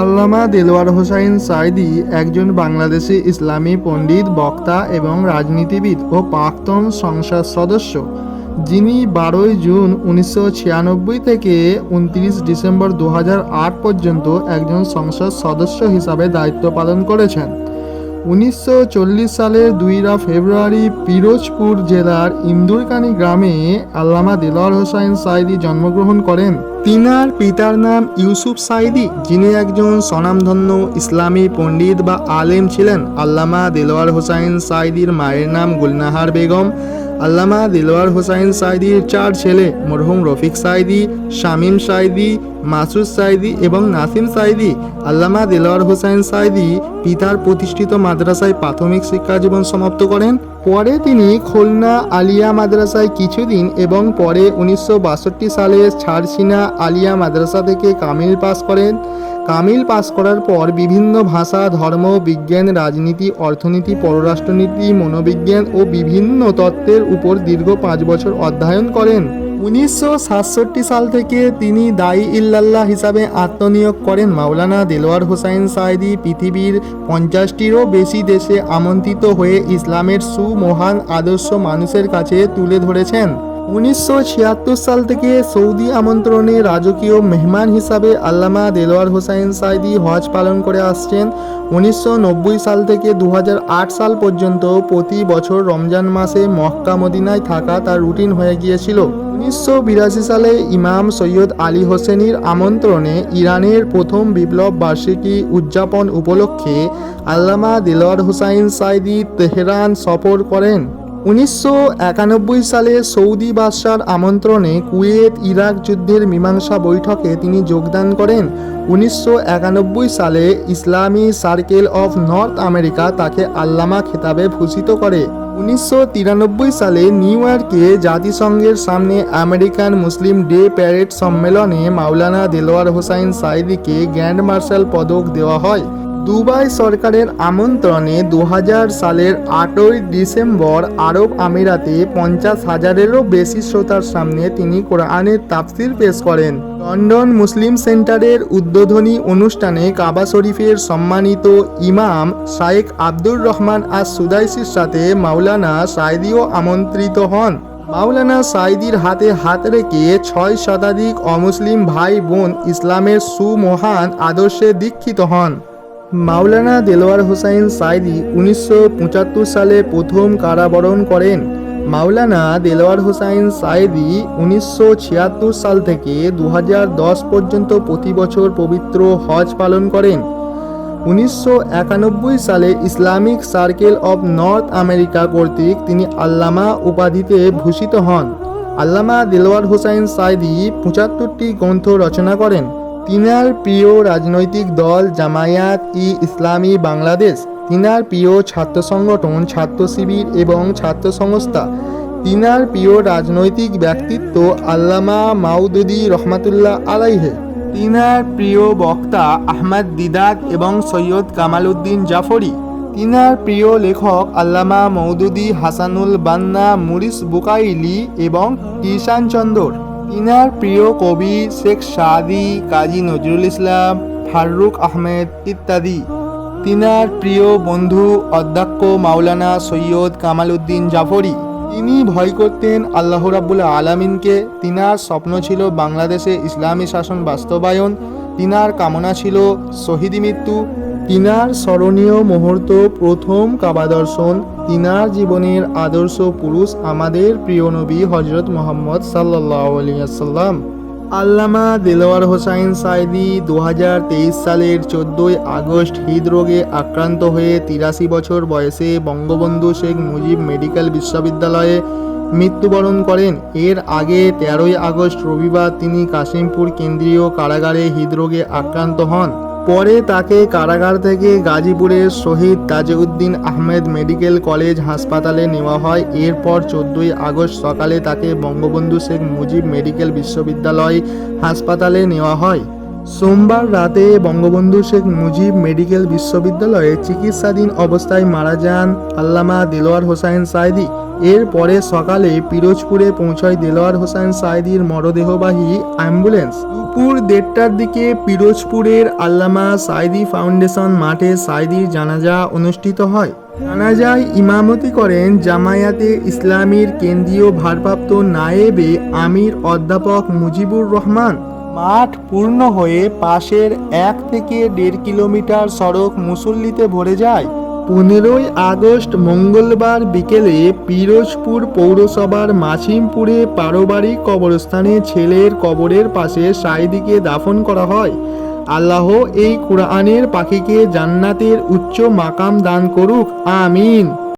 আল্লামা দেলোয়ার হোসাইন সাইদি একজন বাংলাদেশি ইসলামী পণ্ডিত, বক্তা এবং রাজনীতিবিদ ও প্রাক্তন সংসদ সদস্য। যিনি বারোই জুন উনিশশো ছিয়ানব্বই থেকে উনত্রিশ ডিসেম্বর দু হাজার আট পর্যন্ত একজন সংসদ সদস্য হিসাবে দায়িত্ব পালন করেছেন। উনিশশো চল্লিশ সালের দুইরা ফেব্রুয়ারি পিরোজপুর জেলার ইন্দুরকানি গ্রামে আল্লামা দিলওয়ার হোসাইন সাইদি জন্মগ্রহণ করেন। তিনার পিতার নাম ইউসুফ সাইদি যিনি একজন স্বনামধন্য ইসলামী পণ্ডিত বা আলেম ছিলেন। আল্লামা দিলওয়ার হোসাইন সাইদির মায়ের নাম গুলনাহার বেগম। আল্লামা দিলওয়ার হোসাইন সাইদির চার ছেলে, মরহুম রফিক সাইদি, শামীম সাইদি, মাসুদ সাইদি এবং নাসিম সাইদি। আল্লামা দিলওয়ার হোসাইন সাইদি পিতার প্রতিষ্ঠিত মাদ্রাসায় প্রাথমিক শিক্ষা জীবন সমাপ্ত করেন। পরে তিনি খুলনা আলিয়া মাদ্রাসায় কিছুদিন এবং পরে উনিশশো বাষট্টি সালে ছাড়ছিনা আলিয়া মাদ্রাসা থেকে কামিল পাস করেন। কামিল পাস করার পর বিভিন্ন ভাষা, ধর্ম, বিজ্ঞান, রাজনীতি, অর্থনীতি, পররাষ্ট্রনীতি, মনোবিজ্ঞান ও বিভিন্ন তত্ত্বের উপর দীর্ঘ পাঁচ বছর অধ্যয়ন করেন। উনিশশো সাতষট্টি সাল থেকে তিনি দায়ী ইল্লাল্লাহ হিসাবে আত্মনিয়োগ করেন। মাওলানা দেলোয়ার হোসাইন সাইদি পৃথিবীর পঞ্চাশটিরও বেশি দেশে আমন্ত্রিত হয়ে ইসলামের সুমহান আদর্শ মানুষের কাছে তুলে ধরেছেন। উনিশশো ছিয়াত্তর সাল থেকে সৌদি আমন্ত্রণে রাজকীয় মেহমান হিসাবে আল্লামা দেলোয়ার হোসাইন সাইদি হজ পালন করে আসছেন। উনিশশো নব্বই সাল থেকে দু হাজার আট সাল পর্যন্ত প্রতি বছর রমজান মাসে মক্কা মদিনায় থাকা তার রুটিন হয়ে গিয়েছিল। উনিশশো বিরাশি সালে ইমাম সৈয়দ আলী হোসেনির আমন্ত্রণে ইরানের প্রথম বিপ্লব বার্ষিকী উদযাপন উপলক্ষে আল্লামা দিলওয়ার হুসাইন সাইদি তেহরান সফর করেন। উনিশশো একানব্বই সালে সৌদি বাদশার আমন্ত্রণে কুয়েত ইরাক যুদ্ধের মীমাংসা বৈঠকে তিনি যোগদান করেন। উনিশশো একানব্বই সালে ইসলামী সার্কেল অফ নর্থ আমেরিকা তাকে আল্লামা খেতাবে ভূষিত করে। উনিশশো তিরানব্বই সালে নিউ ইয়র্কে জাতিসংঘের সামনে আমেরিকান মুসলিম ডে প্যারেড সম্মেলনে মাওলানা দেলোয়ার হোসাইন সাইদিকে গ্র্যান্ড মার্শাল পদক দেওয়া হয়। দুবাই সরকারের আমন্ত্রণে দু হাজার সালের আটই ডিসেম্বর আরব আমিরাতে পঞ্চাশ হাজারেরও বেশি শ্রোতার সামনে তিনি কোরআনের তাফসির পেশ করেন। লন্ডন মুসলিম সেন্টারের উদ্বোধনী অনুষ্ঠানে কাবা শরীফের সম্মানিত ইমাম শায়েখ আব্দুর রহমান আস সুদাইসির সাথে মাওলানা সাইদিও আমন্ত্রিত হন। মাওলানা সাইদির হাতে হাত রেখে ছয় শতাধিক অমুসলিম ভাই বোন ইসলামের সুমহান আদর্শে দীক্ষিত হন। মাওলানা দেলোয়ার হোসাইন সাইদি উনিশশো পঁচাত্তর সালে প্রথম কারাবরণ করেন। মাওলানা দেলোয়ার হোসাইন সাইদি উনিশশো ছিয়াত্তর সাল থেকে দু হাজার দশ পর্যন্ত প্রতি বছর পবিত্র হজ পালন করেন। উনিশশো একানব্বই সালে Islamic circle of North America কর্তৃক তিনি আল্লামা উপাধিতে ভূষিত হন। আল্লামা দিলওয়ার হোসাইন সাইদি পঁচাত্তরটি গ্রন্থ রচনা করেন। তিনার প্রিয় রাজনৈতিক দল জামায়াত ই ইসলামী বাংলাদেশ, তিনার প্রিয় ছাত্র সংগঠন, ছাত্র শিবির এবং ছাত্র সংস্থা। তিনার প্রিয় রাজনৈতিক ব্যক্তিত্ব আল্লামা মাউদুদি রহমাতুল্লাহ আলাইহে। তিনার প্রিয় বক্তা আহমদ দিদাত এবং সৈয়দ কামাল উদ্দিন জাফরি। তিনার প্রিয় লেখক আল্লামা মৌদুদি হাসানুল বান্না মুরিস বুকাইলি এবং কিষান চন্দর। তিনার প্রিয় কবি শেখ সাদি, কাজী নজরুল ইসলাম, ফারুক আহমেদ ইত্যাদি। তিনার প্রিয় বন্ধু অধ্যক্ষ মাওলানা সৈয়দ কামাল উদ্দিন জাফরি। তিনি ভয় করতেন আল্লাহ রাবুল আলামিনকে। তিনার স্বপ্ন ছিল বাংলাদেশে ইসলামী শাসন বাস্তবায়ন। তিনার কামনা ছিল শহীদ মৃত্যু। তিনার স্মরণীয় মুহূর্ত প্রথম কাবা দর্শন তিনার জীবনের আদর্শ পুরুষ আমাদের প্রিয় নবী হজরত মোহাম্মদ সাল্লাহ আলিয়াল্লাম আল্লামা দেলোয়ার হোসাইন সাইদি দু হাজার তেইশ সালের চোদ্দোই আগস্ট হৃদরোগে আক্রান্ত হয়ে তিরাশি বছর বয়সে বঙ্গবন্ধু শেখ মুজিব মেডিকেল বিশ্ববিদ্যালয়ে মৃত্যুবরণ করেন। এর আগে তেরোই আগস্ট রবিবার তিনি কাশিমপুর কেন্দ্রীয় কারাগারে হৃদরোগে আক্রান্ত হন। পরে তাকে কারাগার থেকে গাজীপুরের শহীদ তাজউদ্দিন আহমেদ মেডিকেল কলেজ হাসপাতালে নেওয়া হয়। এরপর চোদ্দোই আগস্ট সকালে তাকে বঙ্গবন্ধু শেখ মুজিব মেডিকেল বিশ্ববিদ্যালয় হাসপাতালে নেওয়া হয়। সোমবার রাতে বঙ্গবন্ধু শেখ মুজিব মেডিকেল বিশ্ববিদ্যালয়ে চিকিৎসাধীন অবস্থায় মারা যান আল্লামা দেলোয়ার হোসাইন সাইদি এরপরে সকালে পিরোজপুরে পৌঁছয় দেলোয়ার হোসাইন সাইদির মরদেহবাহী অ্যাম্বুলেন্স। দুপুর দেড়টার দিকে পিরোজপুরের আল্লামা সাইদি ফাউন্ডেশন মাঠে সাইদির জানাজা অনুষ্ঠিত হয়। জানাজায় ইমামতি করেন জামায়াতে ইসলামীর কেন্দ্রীয় ভারপ্রাপ্ত নায়েবে আমির অধ্যাপক মুজিবুর রহমান। মাঠ পূর্ণ হয়ে পাশের এক থেকে দেড় কিলোমিটার সড়ক মুসল্লিতে ভরে যায়। পনেরোই আগস্ট মঙ্গলবার বিকেলে পিরোজপুর পৌরসভার মাছিমপুরে পারিবারিক কবরস্থানে ছেলের কবরের পাশে সাইদিকে দাফন করা হয়। আল্লাহ এই কোরআনের পাখিকে জান্নাতের উচ্চ মাকাম দান করুক, আমিন।